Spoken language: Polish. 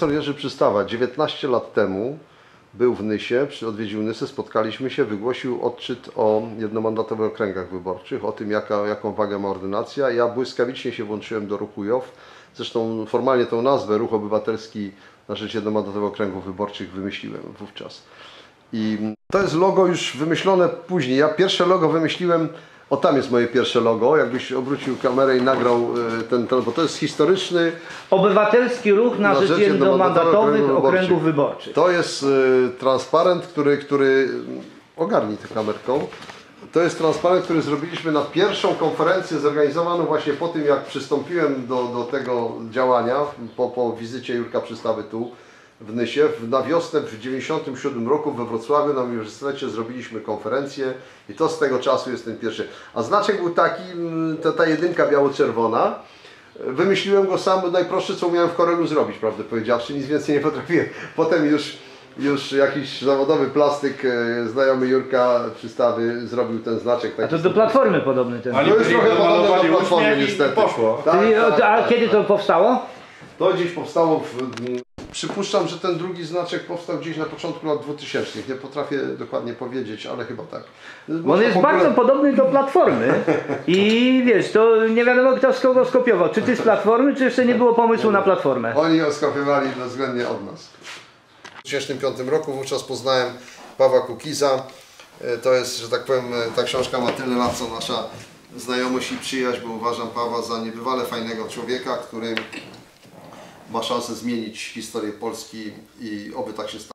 Profesor Jerzy Przystawa 19 lat temu był w Nysie, odwiedził Nysy, spotkaliśmy się, wygłosił odczyt o jednomandatowych okręgach wyborczych, o tym jaka, jaką wagę ma ordynacja. Ja błyskawicznie się włączyłem do ruchu JOW. Zresztą formalnie tą nazwę Ruch Obywatelski na rzecz jednomandatowych okręgów wyborczych wymyśliłem wówczas. I to jest logo już wymyślone później. Ja pierwsze logo wymyśliłem, o tam jest moje pierwsze logo, jakbyś obrócił kamerę i nagrał e, ten, ten bo to jest historyczny Obywatelski ruch na, rzecz jednomandatowych okręgów wyborczych. To jest y, transparent, który, który ogarnij tę kamerką. To jest transparent, który zrobiliśmy na pierwszą konferencję zorganizowaną właśnie po tym, jak przystąpiłem do, do tego działania, po, po wizycie Jurka Przystawy tu w Nysie. W- Na wiosnę w 1997 roku we Wrocławiu na Uniwersytecie zrobiliśmy konferencję i to z tego czasu jest ten pierwszy. A znaczek był taki, mm, ta, ta jedynka biało-czerwona. Wymyśliłem go sam, najprostsze co umiałem w Corelu zrobić, prawdę powiedziawszy, nic więcej nie potrafiłem. Potem już, już jakiś zawodowy plastyk, e, znajomy Jurka Przystawy zrobił ten znaczek. A Taki to do platformy podobny ten. To jest trochę podobne do platformy niestety. poszło. Tak, tak, a tak, kiedy tak. to powstało? To gdzieś powstało w... Przypuszczam, że ten drugi znaczek powstał gdzieś na początku lat 2000. Nie potrafię dokładnie powiedzieć, ale chyba tak. Bo on jest bardzo podobny do platformy i wiesz, to nie wiadomo kto z kogo skopiował. Czy ty z platformy, czy jeszcze nie było pomysłu na platformę? Oni ją skopiowali względnie od nas. W 2005 roku wówczas poznałem Pawła Kukiza. E, To jest, że tak powiem, e, ta książka ma tyle lat, co nasza znajomość i przyjaźń, bo uważam Pawła za niebywale fajnego człowieka, który ma szansę zmienić historię Polski i oby tak się stało.